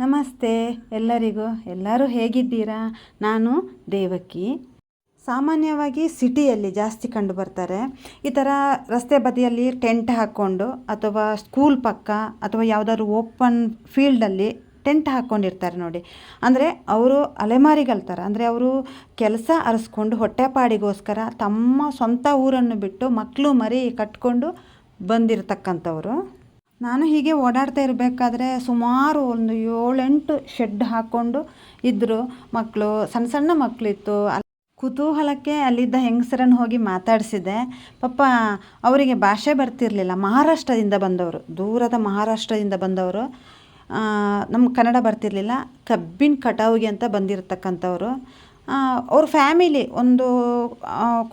ನಮಸ್ತೆ ಎಲ್ಲರಿಗೂ. ಎಲ್ಲರೂ ಹೇಗಿದ್ದೀರಾ? ನಾನು ದೇವಕಿ. ಸಾಮಾನ್ಯವಾಗಿ ಸಿಟಿಯಲ್ಲಿ ಜಾಸ್ತಿ ಕಂಡು ಬರ್ತಾರೆ. ಈ ಥರ ರಸ್ತೆ ಬದಿಯಲ್ಲಿ ಟೆಂಟ್ ಹಾಕ್ಕೊಂಡು ಅಥವಾ ಸ್ಕೂಲ್ ಪಕ್ಕ ಅಥವಾ ಯಾವುದಾದ್ರು ಓಪನ್ ಫೀಲ್ಡಲ್ಲಿ ಟೆಂಟ್ ಹಾಕ್ಕೊಂಡಿರ್ತಾರೆ ನೋಡಿ. ಅಂದರೆ ಅವರು ಅಲೆಮಾರಿಗಳ ಥರ. ಅಂದರೆ ಅವರು ಕೆಲಸ ಅರಸ್ಕೊಂಡು ಹೊಟ್ಟೆಪಾಡಿಗೋಸ್ಕರ ತಮ್ಮ ಸ್ವಂತ ಊರನ್ನು ಬಿಟ್ಟು ಮಕ್ಕಳು ಮರಿ ಕಟ್ಕೊಂಡು ಬಂದಿರತಕ್ಕಂಥವ್ರು. ನಾನು ಹೀಗೆ ಓಡಾಡ್ತಾ ಇರಬೇಕಾದ್ರೆ ಸುಮಾರು ಒಂದು ಏಳೆಂಟು ಶೆಡ್ ಹಾಕ್ಕೊಂಡು ಇದ್ದರು ಮಕ್ಕಳು ಸಣ್ಣ ಸಣ್ಣ ಮಕ್ಕಳಿತ್ತು ಅಲ್ಲಿ ಕುತೂಹಲಕ್ಕೆ ಅಲ್ಲಿದ್ದ ಹೆಂಗಸರನ್ನು ಹೋಗಿ ಮಾತಾಡಿಸಿದೆ. ಪಾಪ, ಅವರಿಗೆ ಭಾಷೆ ಬರ್ತಿರಲಿಲ್ಲ. ಮಹಾರಾಷ್ಟ್ರದಿಂದ ಬಂದವರು, ದೂರದ ಮಹಾರಾಷ್ಟ್ರದಿಂದ ಬಂದವರು. ನಮ್ಮ ಕನ್ನಡ ಬರ್ತಿರಲಿಲ್ಲ. ಕಬ್ಬಿನ ಕಟಾವಿಗೆ ಅಂತ ಬಂದಿರತಕ್ಕಂಥವ್ರು. ಅವ್ರ ಫ್ಯಾಮಿಲಿ ಒಂದು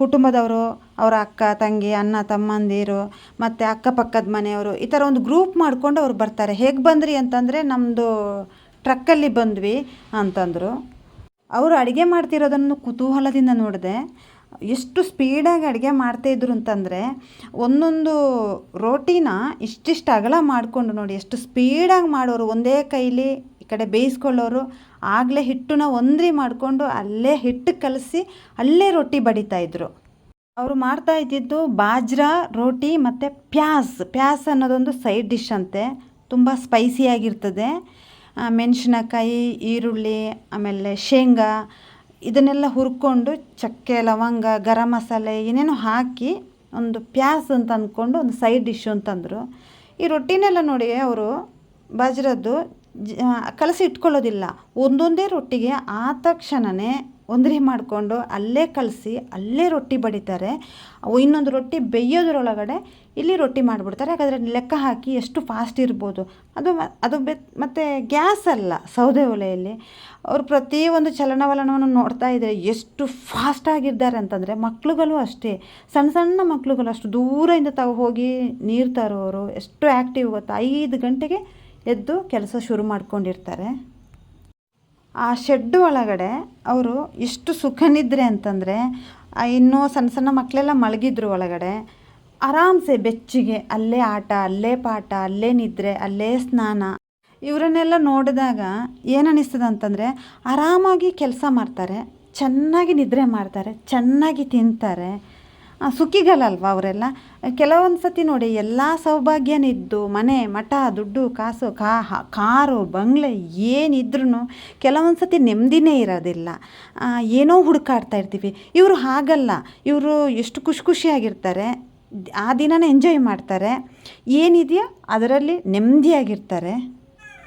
ಕುಟುಂಬದವರು, ಅವರ ಅಕ್ಕ, ತಂಗಿ, ಅಣ್ಣ, ತಮ್ಮಂದಿರು, ಮತ್ತು ಅಕ್ಕಪಕ್ಕದ ಮನೆಯವರು, ಈ ಥರ ಒಂದು ಗ್ರೂಪ್ ಮಾಡಿಕೊಂಡು ಅವ್ರು ಬರ್ತಾರೆ. ಹೇಗೆ ಬಂದ್ರಿ ಅಂತಂದರೆ ನಮ್ಮದು ಟ್ರಕ್ಕಲ್ಲಿ ಬಂದ್ವಿ ಅಂತಂದರು. ಅವರು ಅಡುಗೆ ಮಾಡ್ತಿರೋದನ್ನು ಕುತೂಹಲದಿಂದ ನೋಡಿದೆ. ಎಷ್ಟು ಸ್ಪೀಡಾಗಿ ಅಡುಗೆ ಮಾಡ್ತಾಯಿದ್ರು ಅಂತಂದರೆ, ಒಂದೊಂದು ರೋಟಿನ ಇಷ್ಟಿಷ್ಟು ಅಗಲ ಮಾಡಿಕೊಂಡು ನೋಡಿ, ಎಷ್ಟು ಸ್ಪೀಡಾಗಿ ಮಾಡೋರು ಒಂದೇ ಕೈಲಿ ಕಡೆ ಬೇಯಿಸ್ಕೊಳ್ಳೋರು ಆಗಲೇ ಹಿಟ್ಟನ್ನ ಒಂದ್ರಿ ಮಾಡಿಕೊಂಡು ಅಲ್ಲೇ ಹಿಟ್ಟು ಕಲಸಿ ಅಲ್ಲೇ ರೊಟ್ಟಿ ಬಡಿತಾಯಿದ್ರು ಅವರು ಮಾಡ್ತಾ ಇದ್ದಿದ್ದು ಬಾಜ್ರಾ, ರೋಟಿ ಮತ್ತು ಪ್ಯಾಸ್. ಪ್ಯಾಸ್ ಅನ್ನೋದೊಂದು ಸೈಡ್ ಡಿಶ್ ಅಂತೆ. ತುಂಬ ಸ್ಪೈಸಿಯಾಗಿರ್ತದೆ ಮೆಣಸಿನಕಾಯಿ, ಈರುಳ್ಳಿ, ಆಮೇಲೆ ಶೇಂಗಾ ಇದನ್ನೆಲ್ಲ ಹುರ್ಕೊಂಡು ಚಕ್ಕೆ, ಲವಂಗ, ಗರಂ ಮಸಾಲೆ ಏನೇನೋ ಹಾಕಿ ಒಂದು ಪ್ಯಾಸ್ ಅಂತ ಅಂದ್ಕೊಂಡು ಒಂದು ಸೈಡ್ ಡಿಶ್ಶು ಅಂತಂದರು. ಈ ರೊಟ್ಟಿನೆಲ್ಲ ನೋಡಿ ಅವರು ಬಾಜ್ರದ್ದು ಕಲಸಿ ಇಟ್ಕೊಳ್ಳೋದಿಲ್ಲ. ಒಂದೊಂದೇ ರೊಟ್ಟಿಗೆ ಆ ತಕ್ಷಣವೇ ಒಂದ್ರಿ ಮಾಡಿಕೊಂಡು ಅಲ್ಲೇ ಕಲಸಿ, ಅಲ್ಲೇ ರೊಟ್ಟಿ ಬಡಿತಾರೆ. ಇನ್ನೊಂದು ರೊಟ್ಟಿ ಬೇಯೋದ್ರೊಳಗಡೆ ಇಲ್ಲಿ ರೊಟ್ಟಿ ಮಾಡಿಬಿಡ್ತಾರೆ. ಯಾಕಂದರೆ ಲೆಕ್ಕ ಹಾಕಿ ಎಷ್ಟು ಫಾಸ್ಟ್ ಇರ್ಬೋದು. ಅದು ಅದು ಬೆ, ಮತ್ತು ಗ್ಯಾಸ್ ಅಲ್ಲ ಸೌದೆ ಒಲೆಯಲ್ಲಿ. ಅವರು ಪ್ರತಿಯೊಂದು ಚಲನವಲನವನ್ನು ನೋಡ್ತಾ ಇದ್ದರೆ ಎಷ್ಟು ಫಾಸ್ಟಾಗಿದ್ದಾರೆ ಅಂತಂದರೆ ಮಕ್ಳುಗಳು ಅಷ್ಟೇ. ಸಣ್ಣ ಸಣ್ಣ ಮಕ್ಳುಗಳು ಅಷ್ಟು ದೂರದಿಂದ ತಾವು ಹೋಗಿ ನೀರು ತರೋರು ಎಷ್ಟು ಆ್ಯಕ್ಟಿವ್ ಗೊತ್ತಾ? ಐದು ಗಂಟೆಗೆ ಎದ್ದು ಕೆಲಸ ಶುರು ಮಾಡ್ಕೊಂಡಿರ್ತಾರೆ. ಆ ಶೆಡ್ ಒಳಗಡೆ ಅವರು ಎಷ್ಟು ಸುಖನಿದ್ರೆ ಅಂತಂದರೆ ಇನ್ನೂ ಸಣ್ಣ ಸಣ್ಣ ಮಕ್ಕಳೆಲ್ಲ ಮಲಗಿದ್ರು ಒಳಗಡೆ, ಆರಾಮ್ಸೆ ಬೆಚ್ಚಿಗೆ, ಅಲ್ಲೇ ಆಟ, ಅಲ್ಲೇ ಪಾಠ, ಅಲ್ಲೇ ನಿದ್ರೆ, ಅಲ್ಲೇ ಸ್ನಾನ, ಇವರನ್ನೆಲ್ಲ ನೋಡಿದಾಗ ಏನನ್ನಿಸ್ತದೆ ಅಂತಂದರೆ, ಆರಾಮಾಗಿ ಕೆಲಸ ಮಾಡ್ತಾರೆ, ಚೆನ್ನಾಗಿ ನಿದ್ರೆ ಮಾಡ್ತಾರೆ, ಚೆನ್ನಾಗಿ ತಿಂತಾರೆ ಸುಖಿಗಳಲ್ವ ಅವರೆಲ್ಲ? ಕೆಲವೊಂದು ಸತಿ ನೋಡಿ ಎಲ್ಲ ಸೌಭಾಗ್ಯನಿದ್ದು, ಮನೆ, ಮಠ, ದುಡ್ಡು, ಕಾಸು, ಕಾ ಕಾರು, ಬಂಗ್ಲೆ ಏನಿದ್ರೂ ಕೆಲವೊಂದು ಸತಿ ನೆಮ್ಮದಿನೇ ಇರೋದಿಲ್ಲ. ಏನೋ ಹುಡುಕಾಡ್ತಾ ಇರ್ತೀವಿ. ಇವರು ಹಾಗಲ್ಲ. ಇವರು ಎಷ್ಟು ಖುಷಿ ಖುಷಿಯಾಗಿರ್ತಾರೆ, ಆ ದಿನನ ಎಂಜಾಯ್ ಮಾಡ್ತಾರೆ. ಏನಿದೆಯೋ? ಅದರಲ್ಲಿ ನೆಮ್ಮದಿಯಾಗಿರ್ತಾರೆ.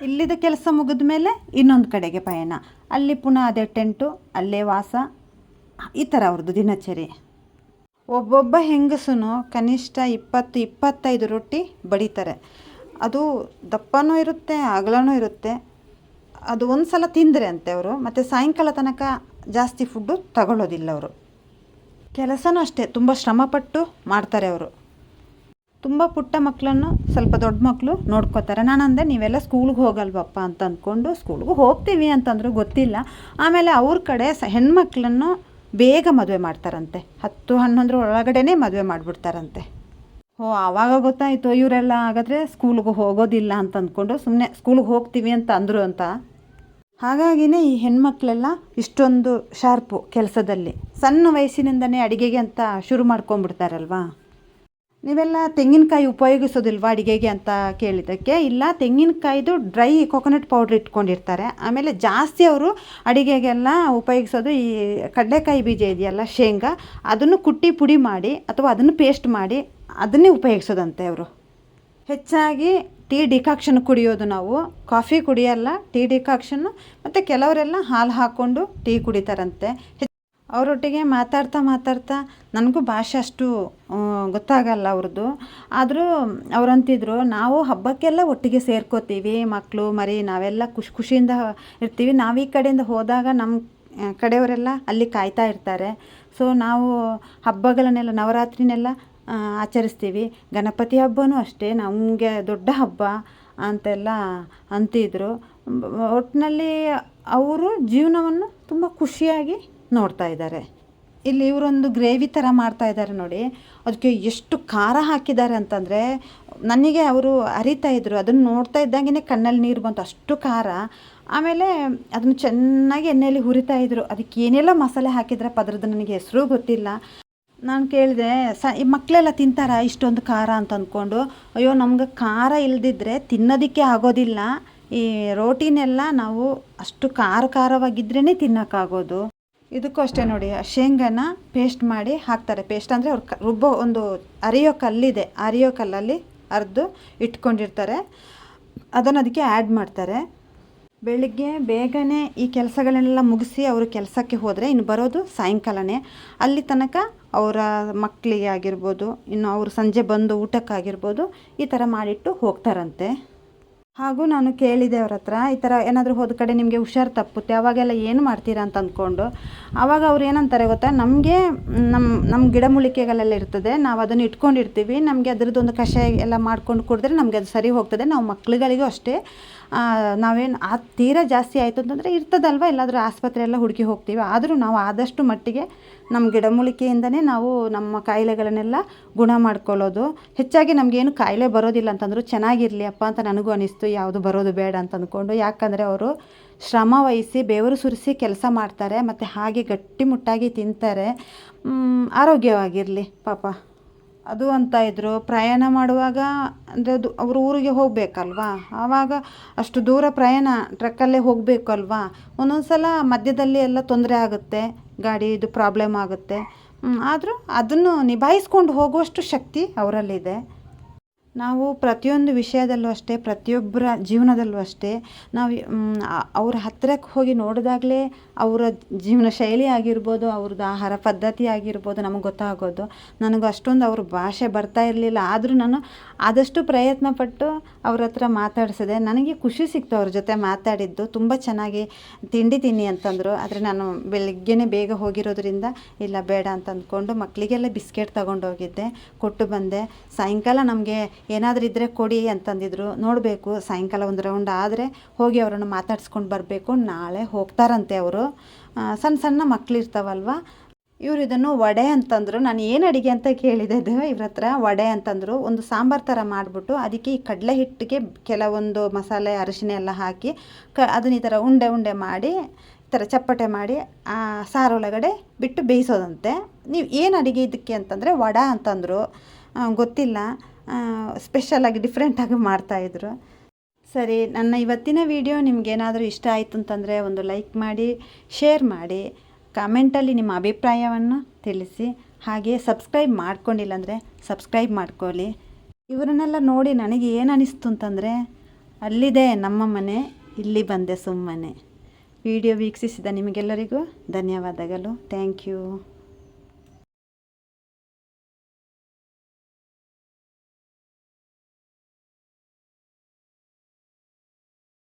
ಇಲ್ಲಿದ ಕೆಲಸ ಮುಗಿದ ಮೇಲೆ ಇನ್ನೊಂದು ಕಡೆಗೆ ಪಯಣ. ಅಲ್ಲಿ ಪುನಃ ಅದೇ ಟೆಂಟು, ಅಲ್ಲೇ ವಾಸ, ಈ ಥರ ಅವ್ರದ್ದು ದಿನಚರಿ. ಒಬ್ಬೊಬ್ಬ ಹೆಂಗಸೂ ಕನಿಷ್ಠ ಇಪ್ಪತ್ತು ಇಪ್ಪತ್ತೈದು ರೊಟ್ಟಿ ಬಡಿತಾರೆ. ಅದು ದಪ್ಪನೂ ಇರುತ್ತೆ, ಅಗಲನೂ ಇರುತ್ತೆ. ಅದು ಒಂದು ಸಲ ತಿಂದರೆ ಅಂತೆ ಅವರು, ಮತ್ತು ಸಾಯಂಕಾಲ ತನಕ ಜಾಸ್ತಿ ಫುಡ್ಡು ತಗೊಳ್ಳೋದಿಲ್ಲ ಅವರು. ಕೆಲಸನೂ ಅಷ್ಟೇ, ತುಂಬ ಶ್ರಮಪಟ್ಟು ಮಾಡ್ತಾರೆ ಅವರು. ತುಂಬ ಪುಟ್ಟ ಮಕ್ಕಳನ್ನು ಸ್ವಲ್ಪ ದೊಡ್ಡ ಮಕ್ಕಳು ನೋಡ್ಕೋತಾರೆ. ನಾನು ಅಂದೆ ನೀವೆಲ್ಲ ಸ್ಕೂಲ್ಗೆ ಹೋಗಲ್ವಪ್ಪ ಅಂತ ಅಂದ್ಕೊಂಡು ಸ್ಕೂಲ್ಗೂ ಹೋಗ್ತೀವಿ ಅಂತಂದ್ರು ಗೊತ್ತಿಲ್ಲ. ಆಮೇಲೆ ಅವ್ರ ಕಡೆ ಸ, ಹೆಣ್ಮಕ್ಳನ್ನು ಬೇಗ ಮದುವೆ ಮಾಡ್ತಾರಂತೆ. ಹತ್ತು ಹನ್ನೊಂದರ ಒಳಗಡೆನೇ ಮದುವೆ ಮಾಡಿಬಿಡ್ತಾರಂತೆ. ಓ ಆವಾಗ ಗೊತ್ತಾಯಿತು ಇವರೆಲ್ಲ ಹಾಗಾದರೆ ಸ್ಕೂಲ್ಗೆ ಹೋಗೋದಿಲ್ಲ ಅಂತ ಅಂದ್ಕೊಂಡು ಸುಮ್ಮನೆ ಸ್ಕೂಲ್ಗೆ ಹೋಗ್ತೀವಿ ಅಂತ ಅಂದರು ಅಂತ. ಹಾಗಾಗಿನೇ ಈ ಹೆಣ್ಮಕ್ಳೆಲ್ಲ ಇಷ್ಟೊಂದು ಶಾರ್ಪು ಕೆಲಸದಲ್ಲಿ. ಸಣ್ಣ ವಯಸ್ಸಿನಿಂದನೇ ಅಡುಗೆಗೆ ಅಂತ ಶುರು ಮಾಡ್ಕೊಂಬಿಡ್ತಾರಲ್ವಾ ನೀವೆಲ್ಲ ತೆಂಗಿನಕಾಯಿ ಉಪಯೋಗಿಸೋದಿಲ್ವಾ ಅಡುಗೆಗೆ ಅಂತ ಕೇಳಿದ್ದಕ್ಕೆ? ಇಲ್ಲ, ತೆಂಗಿನಕಾಯ್ದು ಡ್ರೈ ಕೊಕೊನಟ್ ಪೌಡ್ರ್ ಇಟ್ಕೊಂಡಿರ್ತಾರೆ. ಆಮೇಲೆ ಜಾಸ್ತಿ ಅವರು ಅಡುಗೆಗೆಲ್ಲ ಉಪಯೋಗಿಸೋದು ಈ ಕಡಲೆಕಾಯಿ ಬೀಜ ಇದೆಯಲ್ಲ, ಶೇಂಗಾ, ಅದನ್ನು ಕುಟ್ಟಿ ಪುಡಿ ಮಾಡಿ ಅಥವಾ ಅದನ್ನು ಪೇಸ್ಟ್ ಮಾಡಿ ಅದನ್ನೇ ಉಪಯೋಗಿಸೋದಂತೆ ಅವರು. ಹೆಚ್ಚಾಗಿ ಟೀ ಡಿಕಾಕ್ಷನ್ ಕುಡಿಯೋದು ನಾವು. ಕಾಫಿ ಕುಡಿಯಲ್ಲ, ಟೀ ಡಿಕಾಕ್ಷನ್ನು ಮತ್ತು ಕೆಲವರೆಲ್ಲ ಹಾಲು ಹಾಕ್ಕೊಂಡು ಟೀ ಕುಡಿತಾರಂತೆ. ಅವರೊಟ್ಟಿಗೆ ಮಾತಾಡ್ತಾ ಮಾತಾಡ್ತಾ ನನಗೂ ಭಾಷೆ ಅಷ್ಟು ಗೊತ್ತಾಗಲ್ಲ ಅವ್ರದ್ದು. ಆದರೂ ಅವ್ರು ನಾವು ಹಬ್ಬಕ್ಕೆಲ್ಲ ಒಟ್ಟಿಗೆ ಸೇರ್ಕೋತೀವಿ ಮಕ್ಕಳು ಮರಿ, ನಾವೆಲ್ಲ ಖುಷಿ, ಖುಷಿಯಿಂದ ಇರ್ತೀವಿ. ನಾವು ಈ ಕಡೆಯಿಂದ ಹೋದಾಗ ನಮ್ಮ ಕಡೆಯವರೆಲ್ಲ ಅಲ್ಲಿ ಕಾಯ್ತಾ ಇರ್ತಾರೆ. ಸೊ, ನಾವು ಹಬ್ಬಗಳನ್ನೆಲ್ಲ, ನವರಾತ್ರಿನೆಲ್ಲ ಆಚರಿಸ್ತೀವಿ. ಗಣಪತಿ ಹಬ್ಬವೂ ಅಷ್ಟೇ, ನಮಗೆ ದೊಡ್ಡ ಹಬ್ಬ ಅಂತೆಲ್ಲ ಅಂತಿದ್ರು. ಒಟ್ಟಿನಲ್ಲಿ ಅವರು ಜೀವನವನ್ನು ತುಂಬ ಖುಷಿಯಾಗಿ ನೋಡ್ತಾ ಇದ್ದಾರೆ. ಇಲ್ಲಿ ಇವರೊಂದು ಗ್ರೇವಿ ಥರ ಮಾಡ್ತಾ ಇದ್ದಾರೆ ನೋಡಿ. ಅದಕ್ಕೆ ಎಷ್ಟು ಖಾರ ಹಾಕಿದ್ದಾರೆ ಅಂತಂದರೆ, ನನಗೆ ಅವರು ಅರಿತಾ ಇದ್ದರು ಅದನ್ನು ನೋಡ್ತಾ ಇದ್ದಂಗೆ ಕಣ್ಣಲ್ಲಿ ನೀರು ಬಂತು. ಅಷ್ಟು ಖಾರ. ಆಮೇಲೆ ಅದನ್ನು ಚೆನ್ನಾಗಿ ಎಣ್ಣೆಯಲ್ಲಿ ಹುರಿತಾ ಇದ್ದರು ಅದಕ್ಕೆ ಏನೆಲ್ಲ ಮಸಾಲೆ ಹಾಕಿದ್ರೆ ಪದ್ರದ ನನಗೆ ಹೆಸರು ಗೊತ್ತಿಲ್ಲ. ನಾನು ಕೇಳಿದೆ, ಸ, ಈ ಮಕ್ಕಳೆಲ್ಲ ತಿಂತಾರ ಇಷ್ಟೊಂದು ಖಾರ ಅಂತ ಅಂದ್ಕೊಂಡು ಅಯ್ಯೋ, ನಮ್ಗೆ ಖಾರ ಇಲ್ಲದಿದ್ದರೆ ತಿನ್ನೋದಕ್ಕೆ ಆಗೋದಿಲ್ಲ. ಈ ರೋಟಿನೆಲ್ಲ ನಾವು ಅಷ್ಟು ಖಾರ ಖಾರವಾಗಿದ್ರೇ ತಿನ್ನೋಕ್ಕಾಗೋದು. ಇದಕ್ಕೂ ಅಷ್ಟೇ ನೋಡಿ, ಆ ಶೇಂಗಾನ ಪೇಸ್ಟ್ ಮಾಡಿ ಹಾಕ್ತಾರೆ. ಪೇಸ್ಟ್ ಅಂದರೆ ಅವ್ರು ರುಬ್ಬೋ ಒಂದು ಅರಿಯೋ ಕಲ್ಲಿದೆ. ಅರಿಯೋ ಕಲ್ಲಲ್ಲಿ ಅರ್ದು ಇಟ್ಕೊಂಡಿರ್ತಾರೆ. ಅದನ್ನು ಅದಕ್ಕೆ ಆ್ಯಡ್ ಮಾಡ್ತಾರೆ. ಬೆಳಿಗ್ಗೆ ಬೇಗನೆ ಈ ಕೆಲಸಗಳನ್ನೆಲ್ಲ ಮುಗಿಸಿ ಅವರು ಕೆಲಸಕ್ಕೆ ಹೋದರೆ ಇನ್ನು ಬರೋದು ಸಾಯಂಕಾಲನೇ. ಅಲ್ಲಿ ತನಕ ಅವರ ಮಕ್ಕಳಿಗೆ ಆಗಿರ್ಬೋದು, ಇನ್ನು ಅವರು ಸಂಜೆ ಬಂದು ಊಟಕ್ಕಾಗಿರ್ಬೋದು ಈ ಥರ ಮಾಡಿಟ್ಟು ಹೋಗ್ತಾರಂತೆ. ಹಾಗೂ ನಾನು ಕೇಳಿದೆ ಅವ್ರ ಹತ್ರ, ಈ ಥರ ಏನಾದರೂ ಹೋದ ಕಡೆ ನಿಮಗೆ ಹುಷಾರು ತಪ್ಪುತ್ತೆ, ಅವಾಗೆಲ್ಲ ಏನು ಮಾಡ್ತೀರಾ? ಅಂತ ಅಂದ್ಕೊಂಡು ಆವಾಗ ಅವ್ರು ಏನಂತಾರೆ ಗೊತ್ತಾ, ನಮಗೆ ನಮ್ಮ ನಮ್ಮ ಗಿಡಮೂಲಿಕೆಗಳೆಲ್ಲ ಇರ್ತದೆ, ನಾವು ಅದನ್ನು ಇಟ್ಕೊಂಡಿರ್ತೀವಿ, ನಮಗೆ ಅದರದ್ದೊಂದು ಕಷಾಯ ಎಲ್ಲ ಮಾಡ್ಕೊಂಡು ಕುಡಿದ್ರೆ ನಮಗೆ ಅದು ಸರಿ ಹೋಗ್ತದೆ, ನಾವು ಮಕ್ಳುಗಳಿಗೂ ಅಷ್ಟೇ ನಾವೇನು, ಆ ತೀರಾ ಜಾಸ್ತಿ ಆಯಿತು ಅಂತಂದರೆ ಇರ್ತದಲ್ವ, ಎಲ್ಲಾದರೂ ಆಸ್ಪತ್ರೆ ಎಲ್ಲ ಹುಡುಕಿ ಹೋಗ್ತೀವಿ, ಆದರೂ ನಾವು ಆದಷ್ಟು ಮಟ್ಟಿಗೆ ನಮ್ಮ ಗಿಡಮೂಲಿಕೆಯಿಂದನೇ ನಾವು ನಮ್ಮ ಕಾಯಿಲೆಗಳನ್ನೆಲ್ಲ ಗುಣ ಮಾಡ್ಕೊಳ್ಳೋದು. ಹೆಚ್ಚಾಗಿ ನಮಗೇನು ಕಾಯಿಲೆ ಬರೋದಿಲ್ಲ ಅಂತಂದರೂ ಚೆನ್ನಾಗಿರಲಿ ಅಪ್ಪ ಅಂತ ನನಗೂ ಅನಿಸ್ತು, ಯಾವುದು ಬರೋದು ಬೇಡ ಅಂತ ಅಂದ್ಕೊಂಡು ಯಾಕಂದರೆ ಅವರು ಶ್ರಮ ವಹಿಸಿ, ಬೆವರು ಸುರಿಸಿ ಕೆಲಸ ಮಾಡ್ತಾರೆ, ಮತ್ತು ಹಾಗೆ ಗಟ್ಟಿಮುಟ್ಟಾಗಿ ತಿಂತಾರೆ. ಆರೋಗ್ಯವಾಗಿರಲಿ ಪಾಪ. ಅದು ಅಂತ ಇದ್ದರು ಪ್ರಯಾಣ ಮಾಡುವಾಗ ಅಂದರೆ ಅದು ಅವರು ಊರಿಗೆ ಹೋಗಬೇಕಲ್ವಾ? ಆವಾಗ ಅಷ್ಟು ದೂರ ಪ್ರಯಾಣ ಟ್ರಕ್ಕಲ್ಲೇ ಹೋಗಬೇಕಲ್ವಾ? ಒಂದೊಂದು ಸಲ ಮಧ್ಯದಲ್ಲಿ ಎಲ್ಲ ತೊಂದರೆ ಆಗುತ್ತೆ. ಗಾಡಿದು ಪ್ರಾಬ್ಲಮ್ ಆಗುತ್ತೆ. ಆದರೂ ಅದನ್ನು ನಿಭಾಯಿಸ್ಕೊಂಡು ಹೋಗುವಷ್ಟು ಶಕ್ತಿ ಅವರಲ್ಲಿದೆ. ನಾವು ಪ್ರತಿಯೊಂದು ವಿಷಯದಲ್ಲೂ ಅಷ್ಟೇ, ಪ್ರತಿಯೊಬ್ಬರ ಜೀವನದಲ್ಲೂ ಅಷ್ಟೇ, ನಾವು ಅವ್ರ ಹತ್ತಿರಕ್ಕೆ ಹೋಗಿ ನೋಡಿದಾಗಲೇ ಅವರ ಜೀವನ ಶೈಲಿ ಆಗಿರ್ಬೋದು ಅವ್ರದ್ದು ಆಹಾರ ಪದ್ಧತಿ ಆಗಿರ್ಬೋದು ನಮಗೆ ಗೊತ್ತಾಗೋದು. ನನಗೆ ಅಷ್ಟೊಂದು ಅವ್ರ ಭಾಷೆ ಬರ್ತಾ ಇರಲಿಲ್ಲ. ಆದರೂ ನಾನು ಆದಷ್ಟು ಪ್ರಯತ್ನ ಪಟ್ಟು ಅವ್ರ ಹತ್ರ ಮಾತಾಡಿಸಿದೆ. ನನಗೆ ಖುಷಿ ಸಿಕ್ತು ಅವ್ರ ಜೊತೆ ಮಾತಾಡಿದ್ದು. ತುಂಬ ಚೆನ್ನಾಗಿ ತಿಂಡಿ ತಿನ್ನಿ ಅಂತಂದರು. ಆದರೆ ನಾನು ಬೆಳಗ್ಗೆನೇ ಬೇಗ ಹೋಗಿರೋದ್ರಿಂದ ಇಲ್ಲ, ಬೇಡ ಅಂತ ಅಂದ್ಕೊಂಡು ಮಕ್ಕಳಿಗೆಲ್ಲ ಬಿಸ್ಕೆಟ್ ತಗೊಂಡೋಗಿದ್ದೆ, ಕೊಟ್ಟು ಬಂದೆ. ಸಾಯಂಕಾಲ ನಮಗೆ ಏನಾದರೂ ಇದ್ದರೆ ಕೊಡಿ ಅಂತಂದಿದ್ರು. ನೋಡಬೇಕು, ಸಾಯಂಕಾಲ ಒಂದು ರೌಂಡ್ ಆದರೆ ಹೋಗಿ ಅವರನ್ನು ಮಾತಾಡ್ಸ್ಕೊಂಡು ಬರಬೇಕು. ನಾಳೆ ಹೋಗ್ತಾರಂತೆ ಅವರು. ಸಣ್ಣ ಸಣ್ಣ ಮಕ್ಕಳಿರ್ತಾವಲ್ವ ಇವರು ಇದನ್ನು ವಡೆ ಅಂತಂದರು. ನಾನು ಏನು ಅಡುಗೆ ಅಂತ ಕೇಳಿದೆ ಇವ್ರ ಹತ್ರ ವಡೆ ಅಂತಂದರು. ಒಂದು ಸಾಂಬಾರು ಥರ ಮಾಡಿಬಿಟ್ಟು ಅದಕ್ಕೆ ಈ ಕಡಲೆ ಹಿಟ್ಟಿಗೆ ಕೆಲವೊಂದು ಮಸಾಲೆ, ಅರಿಶಿನ ಎಲ್ಲ ಹಾಕಿ ಕ, ಅದನ್ನ ಈ ಥರ ಉಂಡೆ ಉಂಡೆ ಮಾಡಿ, ಈ ಥರ ಚಪ್ಪಟೆ ಮಾಡಿ, ಆ, ಸಾರು ಸಾರೊಳಗಡೆ ಬಿಟ್ಟು ಬೇಯಿಸೋದಂತೆ. ನೀವು ಏನು ಅಡುಗೆ ಇದಕ್ಕೆ ಅಂತಂದರೆ ವಡ ಅಂತಂದರು. ಗೊತ್ತಿಲ್ಲ. ಸ್ಪೆಷಲಾಗಿ ಡಿಫ್ರೆಂಟಾಗಿ ಮಾಡ್ತಾಯಿದ್ರು ಸರಿ, ನನ್ನ ಇವತ್ತಿನ ವಿಡಿಯೋ ನಿಮಗೇನಾದರೂ ಇಷ್ಟ ಆಯಿತು ಅಂತಂದರೆ ಒಂದು ಲೈಕ್ ಮಾಡಿ ಶೇರ್ ಮಾಡಿ ಕಾಮೆಂಟಲ್ಲಿ ನಿಮ್ಮ ಅಭಿಪ್ರಾಯವನ್ನು ತಿಳಿಸಿ, ಹಾಗೆ ಸಬ್ಸ್ಕ್ರೈಬ್ ಮಾಡ್ಕೊಂಡಿಲ್ಲ ಅಂದರೆ ಸಬ್ಸ್ಕ್ರೈಬ್ ಮಾಡ್ಕೊಳ್ಳಿ. ಇವರನ್ನೆಲ್ಲ ನೋಡಿ ನನಗೆ ಏನು ಅನಿಸ್ತು ಅಂತಂದರೆ, ಅಲ್ಲಿದೆ ನಮ್ಮ ಮನೆ, ಇಲ್ಲಿ ಬಂದೆ ಸುಮ್ಮನೆ. ವಿಡಿಯೋ ವೀಕ್ಷಿಸಿದ ನಿಮಗೆಲ್ಲರಿಗೂ ಧನ್ಯವಾದಗಳು. Thank you